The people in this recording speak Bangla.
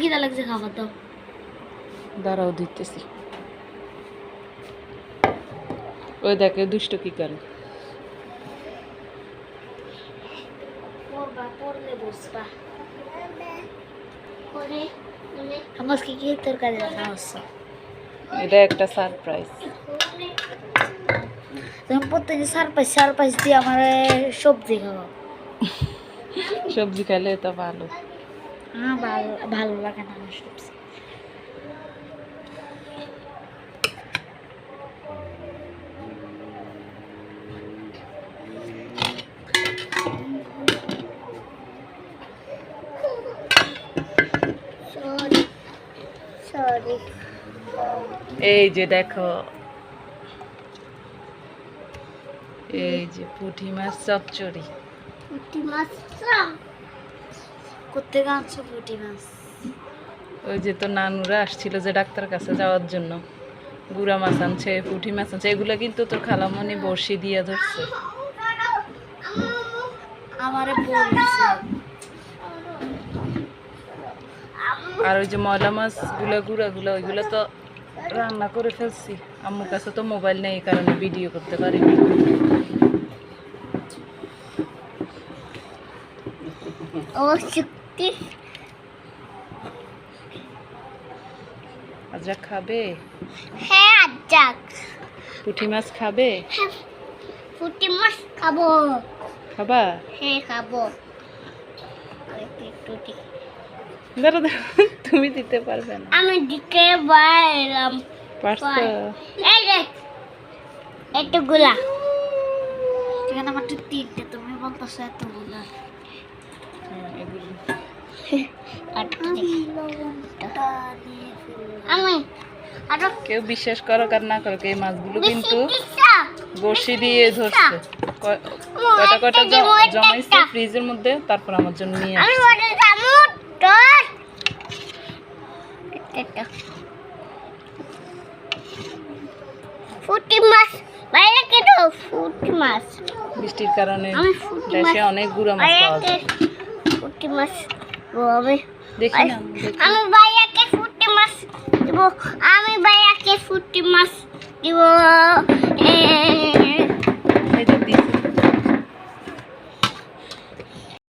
খিদা লাগছে খাবার দাও। দাঁড়াও দিতেছি ওই দেখে দুষ্ট কি করে? কি তরকারি এটা একটা সারপ্রাইজ তুমি প্রত্যেকদিন সারপাইস সারপাইস দিয়ে আমার সবজি খাওয়া সবজি খাইলে তো ভালো। আমার ভালো ভালো লাগে না আমার সবজি। এই যে দেখো। এই যে পুঁটি মাছ চচ্চড়ি। পুঁটি মাছ করতে আনছো পুঁটি মাছ। ওই যে তো নানুরা আসছিল যে ডাক্তার কাছে যাওয়ার জন্য। গুড়া মাছ আনছে পুঁটি মাছ আনছে এগুলো কিন্তু তোর খালামণি বড়শি দিয়ে ধরছে। আমারে বলছে। আর ওই যে ময়লা মাছগুলো গুঁড়াগুলো ওইগুলো তো রান্না করে ফেলছি। আম্মুর কাছে তো মোবাইল নেই এই কারণে ভিডিও করতে পারি ও আজরা খাবে? হ্যাঁ পুঁটি মাছ খাবে? হ্যাঁ পুঁটি মাছ খাব। খাবা? হ্যাঁ খাব। একটু একটু দি। দাঁড়া দাঁড়া তুমি দিতে পারবে না। আমি দিকে বাইলাম পারছ? এই দেখ এতগুলা এখানে আমার তো তিনটে তুমি বলতেছো এতগুলা। হ্যাঁ, এগুলো। কেউ বিশ্বাস করো আর না করো এই মাছগুলো কিন্তু বড়শি দিয়ে ধরছে। কয়টা কয়টা জমাইছে ফ্রিজের মধ্যে তারপর আমার জন্য নিয়ে ফুটি মাছ। বাইরে ফুটি মাছ। বৃষ্টির কারণে দেশে অনেক গুঁড়া মাছ পাওয়া যায়। ফুটি মাছ। আমি ভাইয়াকে ফুটি মাছ দিব। আমি ভাইয়াকে ফুটি মাছ দিব।